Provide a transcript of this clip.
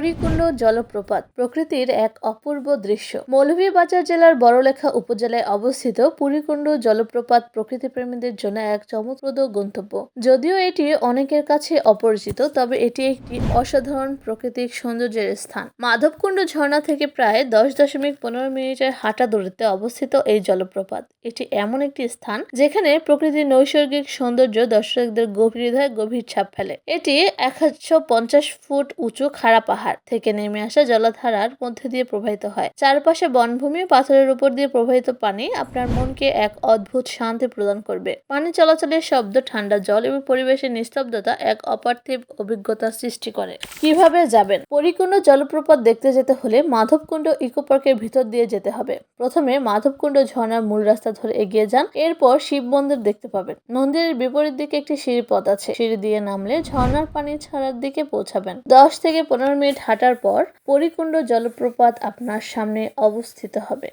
পরিকুণ্ড জলপ্রপাত প্রকৃতির এক অপূর্ব দৃশ্য। মৌলভীবাজার জেলার বড়লেখা উপজেলায় অবস্থিত পুরীকুণ্ড জলপ্রপাত প্রকৃতিপ্রেমীদের জন্য এক চমকপ্রদ গন্তব্য। যদিও এটি অনেকের কাছে অপরিচিত, তবে এটি একটি অসাধারণ প্রাকৃতিক সৌন্দর্যের স্থান। মাধবকুণ্ড ঝর্ণা থেকে প্রায় দশ দশমিক পনেরো মিনিটের হাঁটা দূরত্বে অবস্থিত এই জলপ্রপাত। এটি এমন একটি স্থান যেখানে প্রকৃতির নৈসর্গিক সৌন্দর্য দর্শকদের গভীর হৃদয়ে গভীর ছাপ ফেলে। এটি একশো পঞ্চাশ ফুট উঁচু খাড়া পাহাড় থেকে নেমে আসা জলধারার মধ্যে দিয়ে প্রবাহিত হয়। চারপাশে বনভূমি পাথরের উপর দিয়ে প্রবাহিত পানি আপনার মনকে এক অদ্ভুত শান্তি প্রদান করবে। পানি চলাচলের শব্দ, ঠান্ডা জল এবং পরিবেশের নিস্তব্ধতা এক অপার্থিব অভিজ্ঞতা সৃষ্টি করে। কীভাবে যাবেন? পরিকুণ্ড জলপ্রপাত দেখতে যেতে হলে মাধবকুণ্ড ইকো পার্কের ভিতর দিয়ে যেতে হবে। প্রথমে মাধবকুণ্ড ঝর্ণার মূল রাস্তা ধরে এগিয়ে যান, এরপর শিব মন্দির দেখতে পাবেন। মন্দিরের বিপরীত দিকে একটি সিঁড়ি পথ আছে। সিঁড়ি দিয়ে নামলে ঝর্ণার পানি ছাড়ার দিকে পৌঁছাবেন। দশ থেকে পনেরো মিনিট হাঁটার পর পরিকুণ্ড জলপ্রপাত আপনার সামনে অবস্থিত হবে।